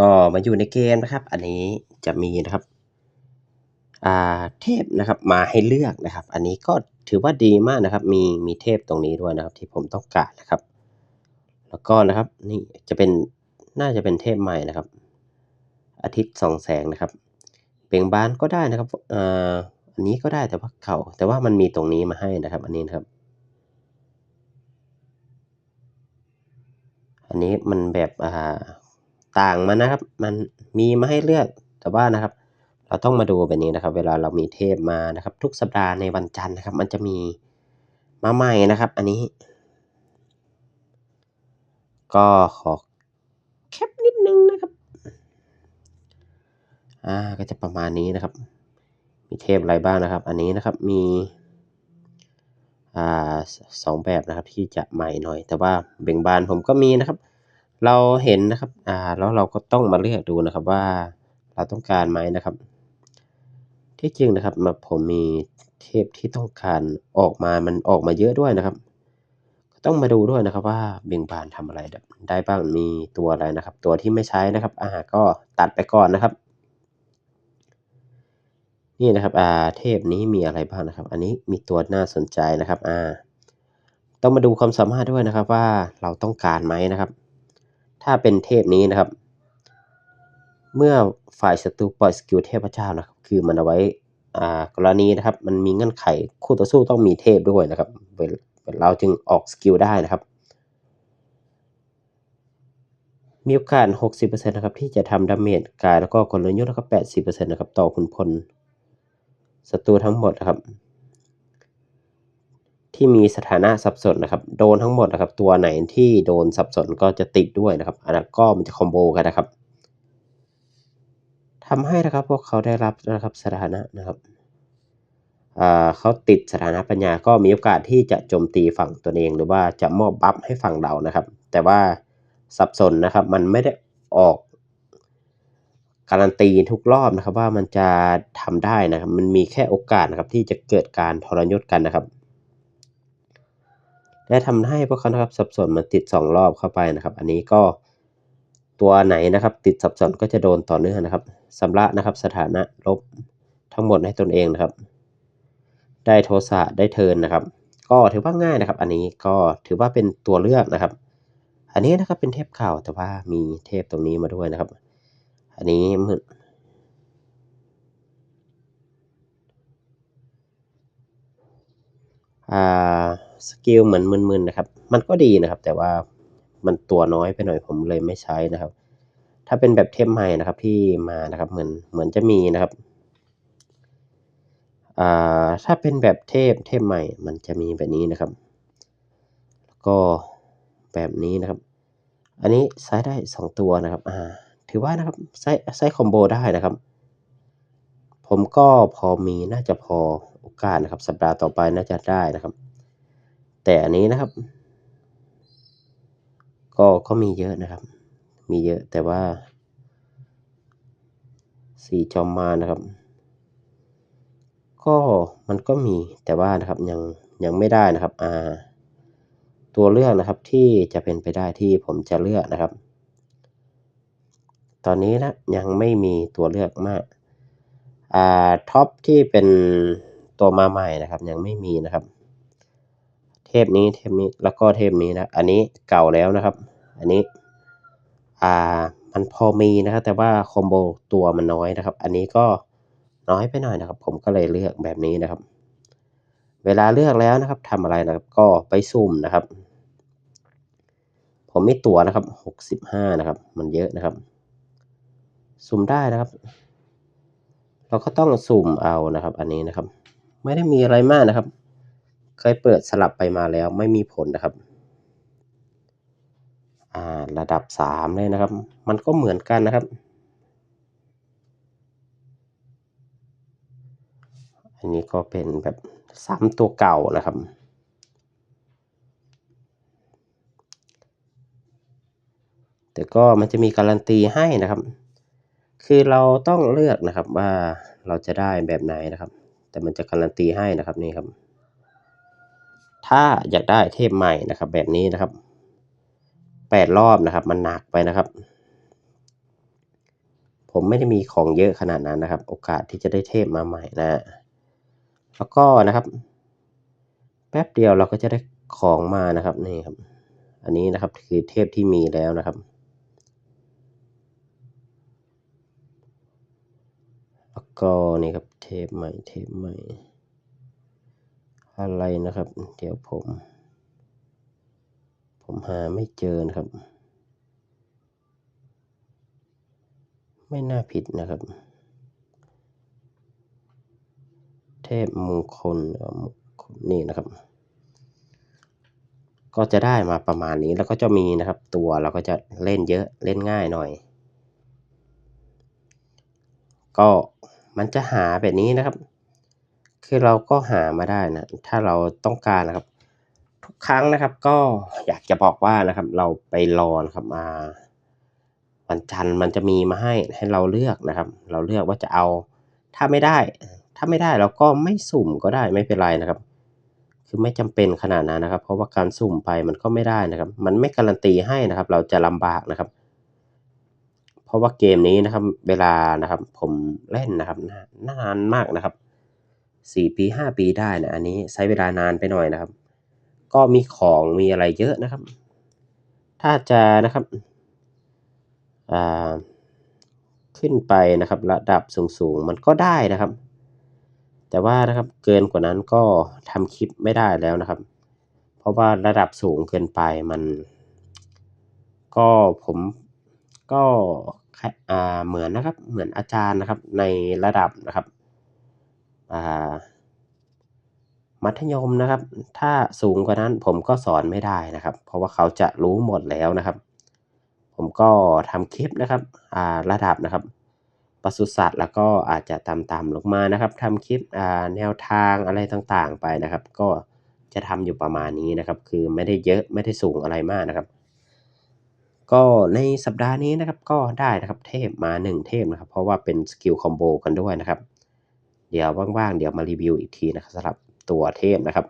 ก็มาอยู่ในเกมนะครับ อันนี้จะมีนะครับอ่าเทพนะครับมาให้เลือกนะครับ อันนี้ก็ถือว่าดีมากนะครับ มีมีเทพตรงนี้ด้วยนะครับ ที่ผมต้องการนะครับ แล้วก็นะครับนี่จะเป็นน่าจะเป็นเทพใหม่นะครับ อาทิตย์สองแสงนะครับเบ่งบานก็ได้นะครับอ่ออันนี้ก็ได้แต่ว่าเขาแต่ว่ามันมีตรงนี้มาให้นะครับ อันนี้นะครับ อันนี้มันแบบอ่า ต่างมานะครับ มันมีมาให้เลือกแต่ว่านะครับ เราต้องมาดูแบบนี้นะครับ เวลาเรามีเทพมานะครับ ทุกสัปดาห์ในวันจันทร์นะครับ มันจะมีมาใหม่นะครับ อันนี้ ก็ขอแคปนิดนึงนะครับอ่าก็จะประมาณนี้นะครับ มีเทพอะไรบ้างนะครับ อันนี้นะครับมีอ่าสองแบบนะครับที่จะใหม่หน่อย แต่ว่าเบ่งบานผมก็มีนะครับ เราเห็นนะครับอ่าแล้วเราก็ต้องมาเลือกดูนะครับว่าเราต้องการไหมนะครับ ที่จริงนะครับมาผมมีเทพที่ต้องการออกมามันออกมาเยอะด้วยนะครับ ต้องมาดูด้วยนะครับว่าเบ่งบานทำอะไรได้บ้างมีตัวอะไรนะครับ ตัวที่ไม่ใช้นะครับอ่าก็ตัดไปก่อนนะครับ นี่นะครับอ่าเทพนี้มีอะไรบ้างนะครับ อันนี้มีตัวน่าสนใจนะครับอ่าต้องมาดูความสามารถด้วยนะครับว่าเราต้องการไหมนะครับ ถ้าเป็นเทพนี้นะครับ เมื่อฝ่ายศัตรูปล่อยสกิลเทพเจ้านะครับ คือมันเอาไว้อ่ากรณีนะครับ มันมีเงื่อนไขคู่ต่อสู้ต้องมีเทพด้วยนะครับเราจึงออกสกิลได้นะครับ มีโอกาส 60%นะครับที่จะทำดาเมจกายแล้วก็กลยุทธ์แล้วก็80%นะครับต่อคุณพลศัตรูทั้งหมดนะครับ ที่มีสถานะสับสนนะครับ โดนทั้งหมดนะครับ ตัวไหนที่โดนสับสนก็จะติดด้วยนะครับอันนั้นก็มันจะคอมโบกันนะครับทำให้นะครับพวกเขาได้รับนะครับสถานะนะครับเขาติดสถานะปัญญาก็มีโอกาสที่จะโจมตีฝั่งตัวเอง หรือว่าจะมอบบัฟให้ฝั่งเรานะครับ แต่ว่าสับสนนะครับ มันไม่ได้ออกการันตีทุกรอบนะครับว่ามันจะทำได้นะครับ มันมีแค่โอกาสนะครับที่จะเกิดการทรยศกันนะครับ และทำให้พวกเขานะครับสับสนมันติด 2 รอบเข้าไปนะครับ อันนี้ก็ตัวไหนนะครับ ติดสับสนก็จะโดนต่อเนื่องนะครับสำระนะครับสถานะลบทั้งหมดให้ตนเองนะครับ ได้โทสะได้เทินนะครับ ก็ถือว่าง่ายนะครับ อันนี้ก็ถือว่าเป็นตัวเลือกนะครับ อันนี้นะครับเป็นเทพข่าวแต่ว่ามีเทพตรงนี้มาด้วยนะครับ อันนี้มืออ่า สกิลเหมือนมึนๆนะครับ มันก็ดีนะครับ แต่ว่ามันตัวน้อยไปหน่อยผมเลยไม่ใช้นะครับ ถ้าเป็นแบบเทพใหม่นะครับที่มานะครับเหมือนเหมือนจะมีนะครับอ่าถ้าเป็นแบบเทพเทพใหม่ มันจะมีแบบนี้นะครับ แล้วก็แบบนี้นะครับ อันนี้ใช้ได้ 2 ตัวนะครับอ่าถือว่านะครับใช้ใช้คอมโบได้นะครับ ผมก็พอมีน่าจะพอโอกาสนะครับ สัปดาห์ต่อไปน่าจะได้นะครับ แต่อันนี้นะครับ ก็ก็มีเยอะนะครับ มีเยอะแต่ว่าสีจอมมานะครับ ก็มันก็มีแต่ว่านะครับยังยังไม่ได้นะครับอ่าตัวเลือกนะครับที่จะเป็นไปได้ที่ผมจะเลือกนะครับ ตอนนี้นะยังไม่มีตัวเลือกมากอ่าท็อปที่เป็นตัวมาใหม่นะครับ ยังไม่มีนะครับ เทปนี้เทปนี้แล้วก็เทปนี้นะ อันนี้เก่าแล้วนะครับ อันนี้ อ่า มันพอมีนะครับ แต่ว่าคอมโบตัวมันน้อยนะครับ อันนี้ก็น้อยไปหน่อยนะครับ ผมก็เลยเลือกแบบนี้นะครับ เวลาเลือกแล้วนะครับทำอะไรนะครับ ก็ไปซุ่มนะครับ ผมมีตัวนะครับหกสิบห้านะครับ มันเยอะนะครับ ซุ่มได้นะครับ เราก็ต้องสุ่มเอานะครับ อันนี้นะครับ ไม่ได้มีอะไรมากนะครับ เคยเปิดสลับไปมาแล้วไม่มีผลนะครับอ่าระดับสามเลยนะครับ มันก็เหมือนกันนะครับ อันนี้ก็เป็นแบบซ้ำตัวเก่านะครับ แต่ก็มันจะมีการันตีให้นะครับ คือเราต้องเลือกนะครับว่าเราจะได้แบบไหนนะครับ แต่มันจะการันตีให้นะครับนี่ครับ ถ้าอยากได้เทพใหม่นะครับ แบบนี้นะครับแปดรอบนะครับ มันหนักไปนะครับ ผมไม่ได้มีของเยอะขนาดนั้นนะครับ โอกาสที่จะได้เทพมาใหม่นะ แล้วก็นะครับ แป๊บเดียวเราก็จะได้ของมานะครับนี่ครับ อันนี้นะครับคือเทพที่มีแล้วนะครับ แล้วก็นี่ครับเทพใหม่เทพใหม่ อะไรนะครับ เดี๋ยวผม ผมหาไม่เจอนะครับ ไม่น่าผิดนะครับ เทพมงคลมงคลนี่นะครับ ก็จะได้มาประมาณนี้แล้วก็จะมีนะครับ ตัวเราก็จะเล่นเยอะเล่นง่ายหน่อย ก็มันจะหาแบบนี้นะครับ คือเราก็หามาได้นะ ถ้าเราต้องการนะครับ ทุกครั้งนะครับ ก็อยากจะบอกว่านะครับ เราไปรอนะครับมาวันจันทร์มันจะมีมาให้ให้เราเลือกนะครับ เราเลือกว่าจะเอาถ้าไม่ได้ ถ้าไม่ได้เราก็ไม่สุ่มก็ได้ไม่เป็นไรนะครับ คือไม่จำเป็นขนาดนั้นนะครับ เพราะว่าการสุ่มไปมันก็ไม่ได้นะครับ มันไม่การันตีให้นะครับ เราจะลำบากนะครับ เพราะว่าเกมนี้นะครับ เวลานะครับ ผมเล่นนะครับนานมากนะครับ สี่ปีห้าปีได้นะ อันนี้ใช้เวลานานไปหน่อยนะครับ ก็มีของมีอะไรเยอะนะครับ ถ้าจะนะครับขึ้นไปนะครับระดับสูงๆมันก็ได้นะครับ แต่ว่านะครับเกินกว่านั้นก็ทำคลิปไม่ได้แล้วนะครับ เพราะว่าระดับสูงเกินไปมัน ก็ผมก็เหมือนนะครับเหมือนอาจารย์นะครับในระดับนะครับ มัธยมนะครับ ถ้าสูงกว่านั้นผมก็สอนไม่ได้นะครับ เพราะว่าเขาจะรู้หมดแล้วนะครับ ผมก็ทำคลิปนะครับระดับนะครับปศุสัตว์แล้วก็อาจจะต่ำๆลงมานะครับทำคลิปแนวทางอะไรต่างๆไปนะครับ ก็จะทำอยู่ประมาณนี้นะครับ คือไม่ได้เยอะไม่ได้สูงอะไรมากนะครับ ก็ในสัปดาห์นี้นะครับก็ได้นะครับเทพมา 1 เทพนะครับ เพราะว่าเป็นสกิลคอมโบกันด้วยนะครับ เดี๋ยวว่างๆ เดี๋ยวมารีวิวอีกทีนะครับสำหรับตัวเทพนะครับ